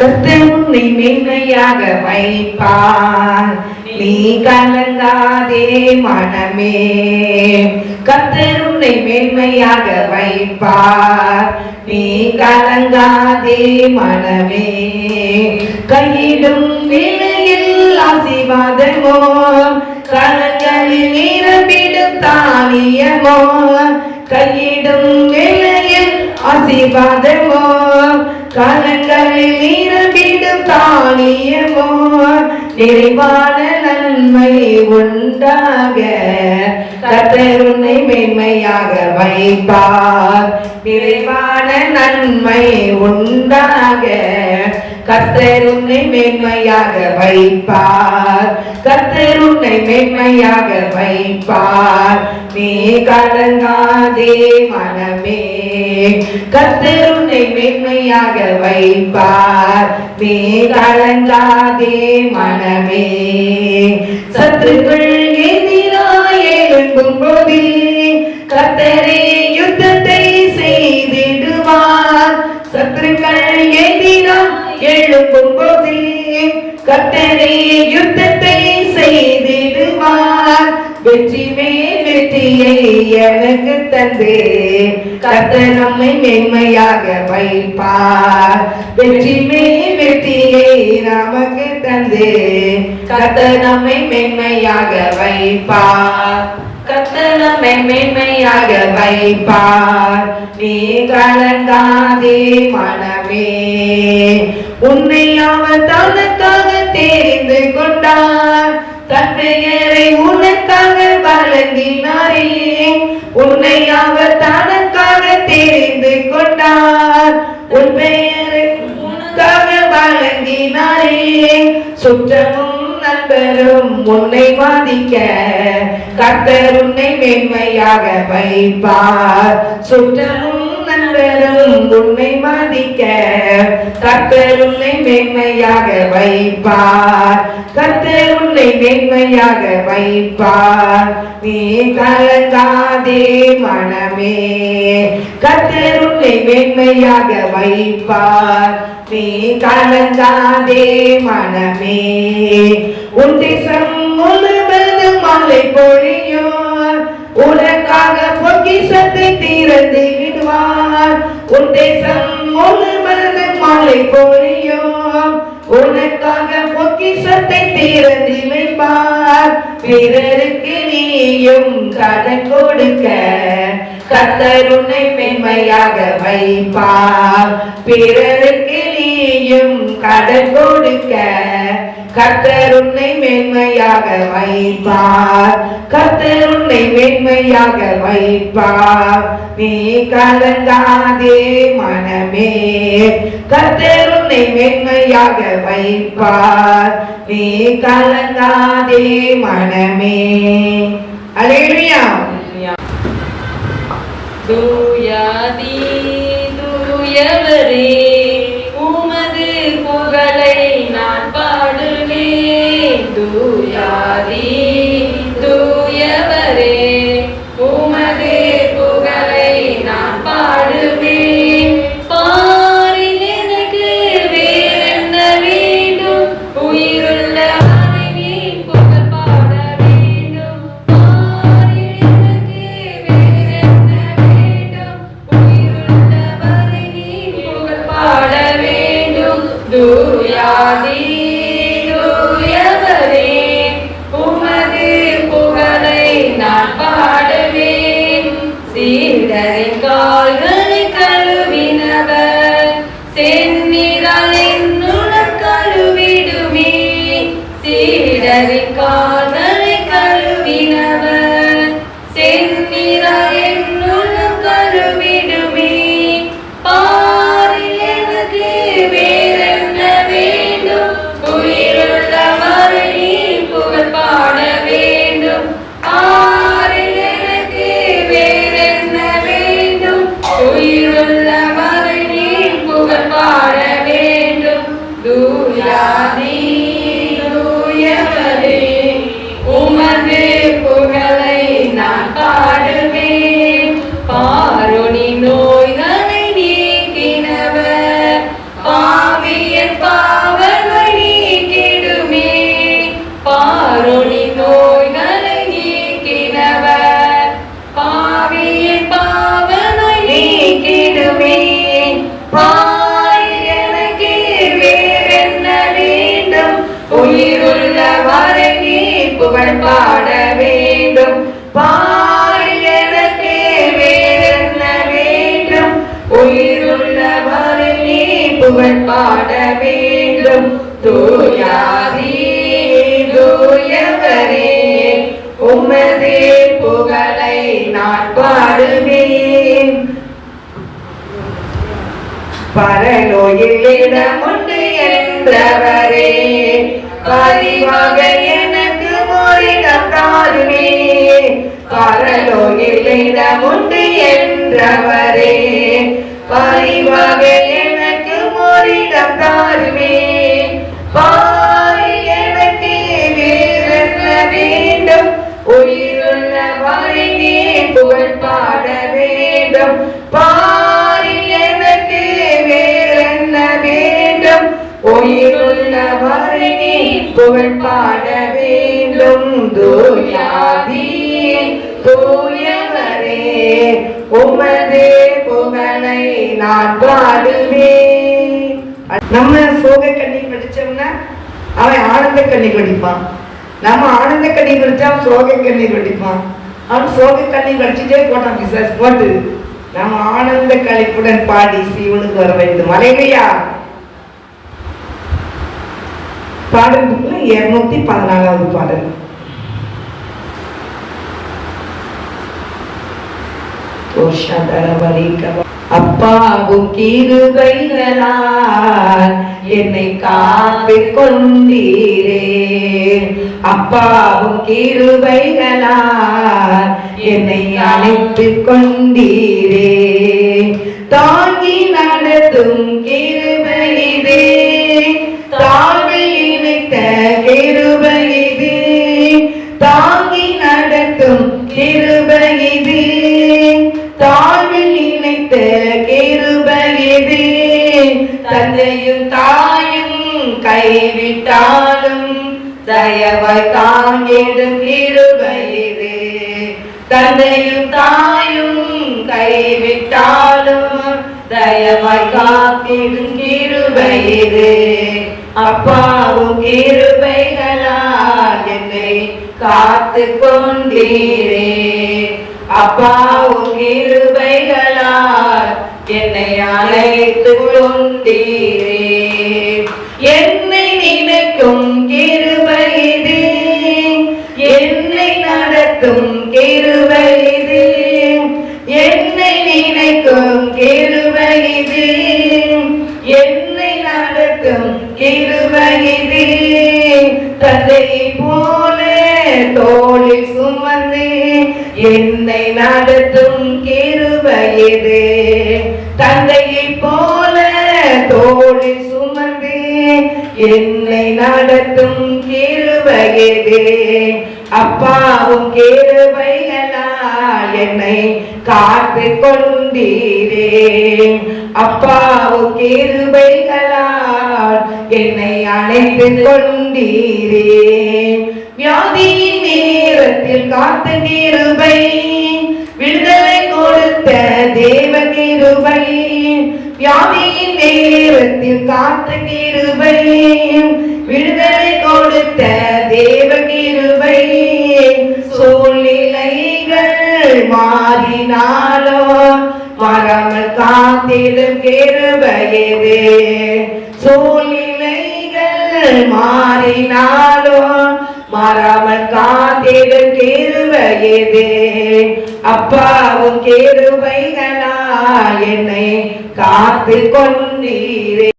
கர்த்தர் உன்னை மேன்மையாக வைப்பார். நீ கலங்காதே மனமே. கர்த்தர் உன்னை மேன்மையாக வைப்பார். நீ கலங்காதே மனமே. கையிடும் வேளையில் ஆசிவாதமோ கலங்களில் நிரம்பிடும் தானியமோ கையிடும் வேளையில் ஆசிவாதமோ கலங்களில் நிரம்பிடும் தானியமோ நிறைவான நன்மை உண்டாக. கர்த்தர் மென்மையாக மேன்மையாக வைப்பார். நிறைவான நன்மை உண்டாக. கர்த்தர் உன்னை மேன்மையாக வைப்பார். கர்த்தர் உன்னை மேன்மையாக வைப்பார். நீ கலங்காதே மனமே. கர்த்தர் உன்னை மேன்மையாக வைப்பார். நீ கலங்காதே மனமே. சத்துக்கள் எதிராய் எழும்பும் போதே கத்தரே யுத்த எனக்கு தந்து நம்மை மென்மையாக வைப்பார். வெற்றி மேல் வெற்றியை நமக்கு தந்து கத்த நம்மை மென்மையாக வைப்பார். கர்த்தர் நம்மை மேன்மையாக வைப்பார். நீ கலங்காதே மனமே. உன்னை அவர் தனக்காக வழங்கினாரே சுற்றமும் நண்பரும் உன்னை வாதிக்க கர்த்தர் உன்னை மேன்மையாக வைப்பார். சுற்றமும் நண்பரும் உன்னை மதிக்க கர்த்தர் உன்னை மேன்மையாக வைப்பார். கர்த்தர் உன்னை மேன்மையாக வைப்பார். நீ கலங்காதே மனமே. கர்த்தர் உன்னை மேன்மையாக வைப்பார். நீ கலங்காதே மனமே. உன் தேசம் முழுவதும் மழை பொழியும். உனக்காக பொக்கிசத்தை திறந்து தேசம் முழுவதும் மழை பொழியும் உனக்காக பொக்கிஷத்தை திறந்து வைப்பார் பிறருக்கு நீயும் கடன் கொடுக்க. கர்த்தர் உன்னை மென்மையாக வைப்பார். பிறருக்கு நீயும் கடன் கொடுக்க. கர்த்தர் உன்னை மேன்மையாக வைப்பார். கர்த்தர் உன்னை மேன்மையாக வைப்பார். நீ கலங்காதே மனமே. கத்தருனை மென்மையாக வைப்பார். நீ கலங்காதே மனமே. அலையா தூயாதி தூயவரே உமது புகழை நான் பாடுவேன். தூயாதி Amen. பாட வேண்டும். தூயாதி தூயவரே உமது புகழை நான் பாடுவேன். பரலோயில் இடமுண்டு என்றவரே பரிவாக எனக்கு ஓரிடம் தாருமே. பரலோயில் இடமுண்டு என்றவரே பரிவாக புகழ் பாட வேண்டும். தூயாதி தூயவரே உமதே புகழை நான் பாடுவேன். நம்ம சோக கண்ணி படிச்சோம்னா அவன் ஆனந்த கண்ணி படிப்பான் நம்ம ஆனந்த கண்ணி படிச்சா சோக கண்ணி படிப்பான் அவன் சோக கண்ணி படிச்சுட்டே போட்டான் பிசாஸ் போட்டு நம்ம ஆனந்த கழிப்புடன் பாடி சிவனுக்கு வர வேண்டும். அலைமையா பாடல் புக்கில் இரநூத்தி பதினாலாவது பாடல். அப்பாவும் கிருபைகளால் என்னை காத்து கொண்டீரே. அப்பாவும் கிருபைகளால் என்னை அழைத்து கொண்டீரே. தாங்கி நடத்தும் தந்தையும் தாயும் கைவிட்டாலும் தயவாய் தாங்கிடும் கிருபை தந்தையும் தாயும் கைவிட்டாலும் தயவாய் காத்திடும் கிருபை அப்பாவும் கிருபைகளால் என்னை காத்து கொண்டீரே அப்பாவும் கிருபைகளால் என்னை அழைத்து நினைக்கும் கிருபை இது என்னை நினைக்கும் கிருபை இது என்னை நடக்கும் கிருபை இது தந்தை போல தோளில் சுமந்து என்னை நடத்தும் கேருவயது தந்தையை போல தோளில் சுமந்து என்னை நடத்தும் கேருவயது அப்பாவும் கிருபைகளால் என்னை காத்து கொண்டீரே அப்பாவும் கிருபைகளால் என்னை அழைத்து கொண்டீரே வியாதியின் நேரத்தில் காத்து கிருபை விடுதலை கொடுத்த தேவ கிருபை. வியாதியின் நேரத்தில் காத்து கிருபை விடுதலை கொடுத்த தேவ கிருபை சூழ்நிலைகள் மாறினாலோ மறமல் காத்திடும் கிருபையது சூழ்நிலைகள் மாறினாலோ மறமல் காத்திடும் கிருபையது அப்பாவும் கிருபைகளால் என்னை காத்து கொண்டீரே